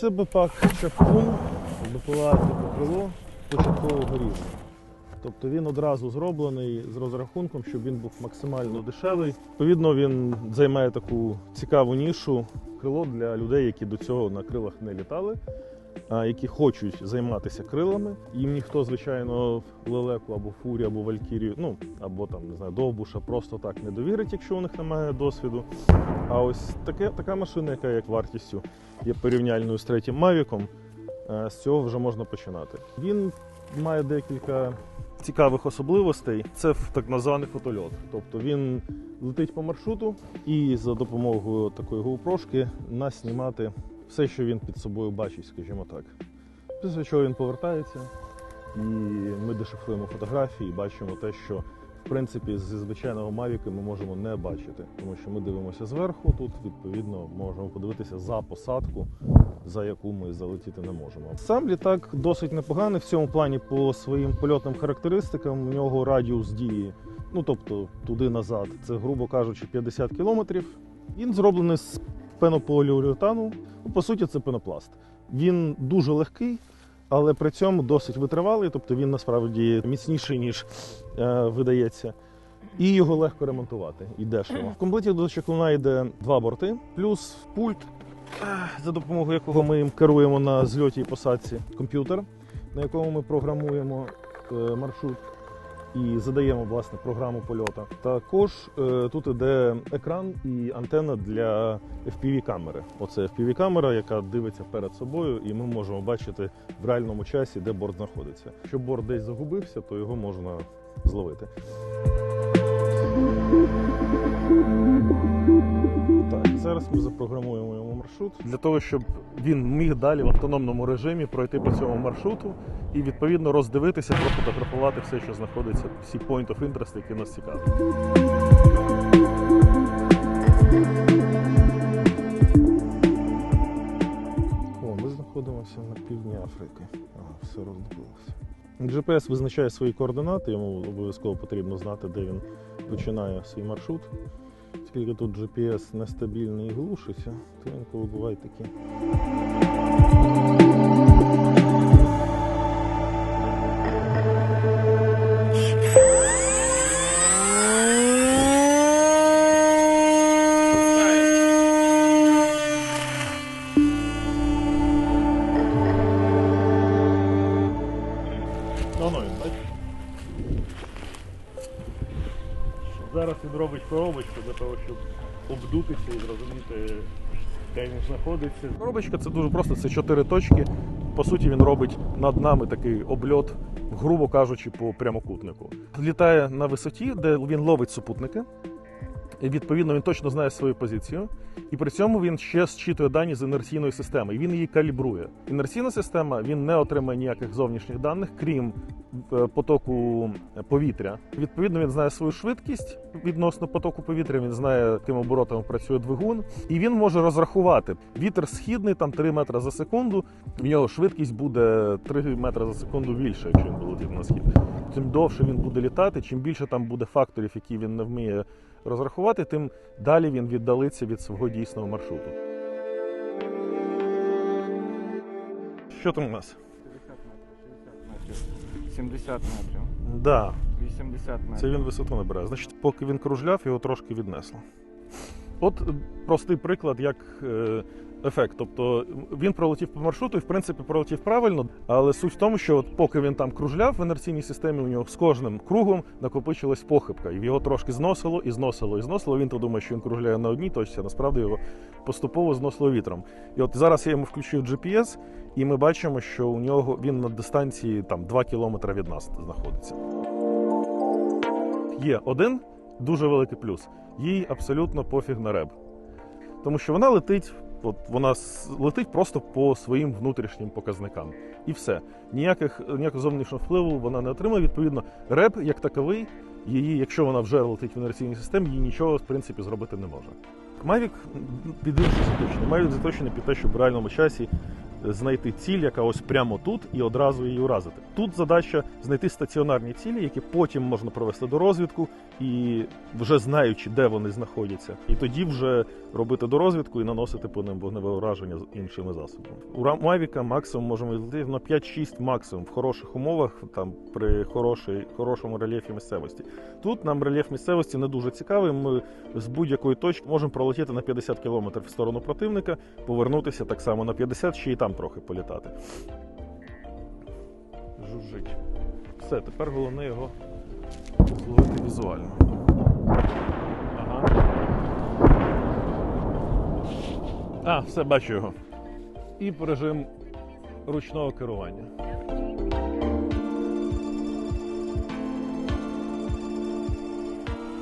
Це бипак шапкун БПЛА по крило початкового різу. Тобто він одразу зроблений з розрахунком, щоб він був максимально дешевий. Відповідно, він займає таку цікаву нішу крило для людей, які до цього на крилах не літали, які хочуть займатися крилами. Їм ніхто, звичайно, лелеку або фурі, або валькірію, ну або там не знаю, довбуша просто так не довірить, якщо у них немає досвіду. А ось таке, така машина, яка як вартістю є порівняльною з третім Мавіком, е, з цього вже можна починати. Він має декілька цікавих особливостей. Це так званий фотольот. Тобто він летить по маршруту і за допомогою такої GoPro нас знімати все, що він під собою бачить, скажімо так. Після чого він повертається, і ми дешифруємо фотографії і бачимо те, що в принципі зі звичайного Мавіка ми можемо не бачити, тому що ми дивимося зверху. Тут відповідно можемо подивитися за посадку, за яку ми залетіти не можемо. Сам літак досить непоганий в цьому плані по своїм польотним характеристикам. У нього радіус дії, ну тобто туди-назад, це грубо кажучи, 50 кілометрів. Він зроблений з пенополіуретану. Ну, по суті, це пенопласт. Він дуже легкий, але при цьому досить витривалий, тобто він насправді міцніший, ніж е, видається. І його легко ремонтувати і дешево. В комплекті до чеклуна йде два борти, плюс пульт, е, за допомогою якого ми їм керуємо на зльоті і посадці комп'ютер, на якому ми програмуємо е, маршрут і задаємо власне програму польоту. Також е, тут іде екран і антенна для FPV-камери. Оце FPV-камера, яка дивиться перед собою, і ми можемо бачити в реальному часі, де борт знаходиться. Якщо борт десь загубився, то його можна зловити. Так, зараз ми запрограмуємо йому маршрут для того, щоб він міг далі в автономному режимі пройти по цьому маршруту і відповідно роздивитися, профотографувати все, що знаходиться, всі point of interest, які нас цікавлять. О, ми знаходимося на півдні Африки. Ага, все роздивилося. GPS визначає свої координати, йому обов'язково потрібно знати, де він починає свій маршрут. Оскільки тут GPS нестабільний і глушиться, то інколи бувають такі. Зараз він робить коробочку для того, щоб обдутися і зрозуміти, де він знаходиться. Коробочка це дуже просто, це чотири точки. По суті, він робить над нами такий обльот, грубо кажучи, по прямокутнику. Літає на висоті, де він ловить супутники. І відповідно він точно знає свою позицію, і при цьому він ще зчитує дані з інерційної системи. І він її калібрує. Інерційна система він не отримає ніяких зовнішніх даних, крім потоку повітря. Відповідно, він знає свою швидкість відносно потоку повітря. Він знає, яким оборотом працює двигун, і він може розрахувати вітер східний, там 3 метри за секунду. В нього швидкість буде 3 метри за секунду більше, якщо він буде на схід. Тим довше він буде літати, чим більше там буде факторів, які він не вміє розрахувати, тим далі він віддалиться від свого дійсного маршруту. Що там у нас? 50 метрів, 60 метрів, 70 метрів, Да, 80 метрів. це він висоту набирає. Значить, поки він кружляв, його трошки віднесло. От простий приклад, як е, ефект. Тобто він пролетів по маршруту і, в принципі, пролетів правильно, але суть в тому, що от поки він там кружляв в інерційній системі, у нього з кожним кругом накопичилась похибка, і його трошки зносило, і зносило, і зносило. Він то думає, що він кружляє на одній точці, а насправді його поступово зносило вітром. І от зараз я йому включив GPS, і ми бачимо, що у нього він на дистанції там 2 кілометри від нас знаходиться. Є один дуже великий плюс. Їй абсолютно пофіг на реб. Тому що вона летить, от вона летить просто по своїм внутрішнім показникам. І все. Ніяких, ніякого зовнішнього впливу вона не отримує. Відповідно, реп як таковий, її, якщо вона вже летить в інерційній системі, їй нічого в принципі зробити не може. Mavic під іншу заточений. Mavic заточений під те, щоб в реальному часі знайти ціль, яка ось прямо тут, і одразу її уразити. Тут задача знайти стаціонарні цілі, які потім можна провести до розвідку, і вже знаючи, де вони знаходяться, і тоді вже робити дорозвідку і наносити по ним вогневе ураження з іншими засобами. У Мавіка максимум можемо летіти на 5-6 максимум в хороших умовах, там при хорошій, хорошому рельєфі місцевості. Тут нам рельєф місцевості не дуже цікавий. Ми з будь-якої точки можемо пролетіти на 50 км в сторону противника, повернутися так само на 50, ще й там трохи політати. Жужжить. Все, тепер головне його зловити візуально. Ага. А, все, бачу його. І режим ручного керування.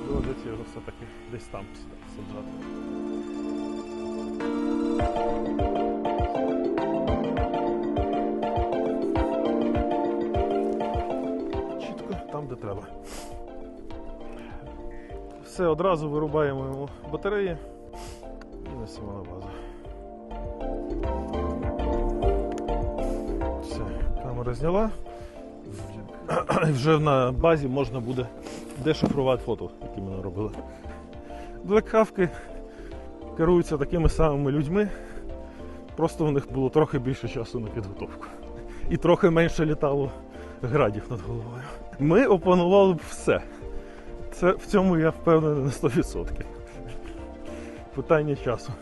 Доведеться його все-таки десь там саджати. Там, де треба. Все, одразу вирубаємо йому батареї і несемо на базу. Все, камера зняла. Вже на базі можна буде дешифрувати фото, які ми наробили. Блекхавки керуються такими самими людьми. Просто у них було трохи більше часу на підготовку. І трохи менше літало градів над головою. Ми опанували б все. Це, в цьому я впевнений на 100%. Питання часу.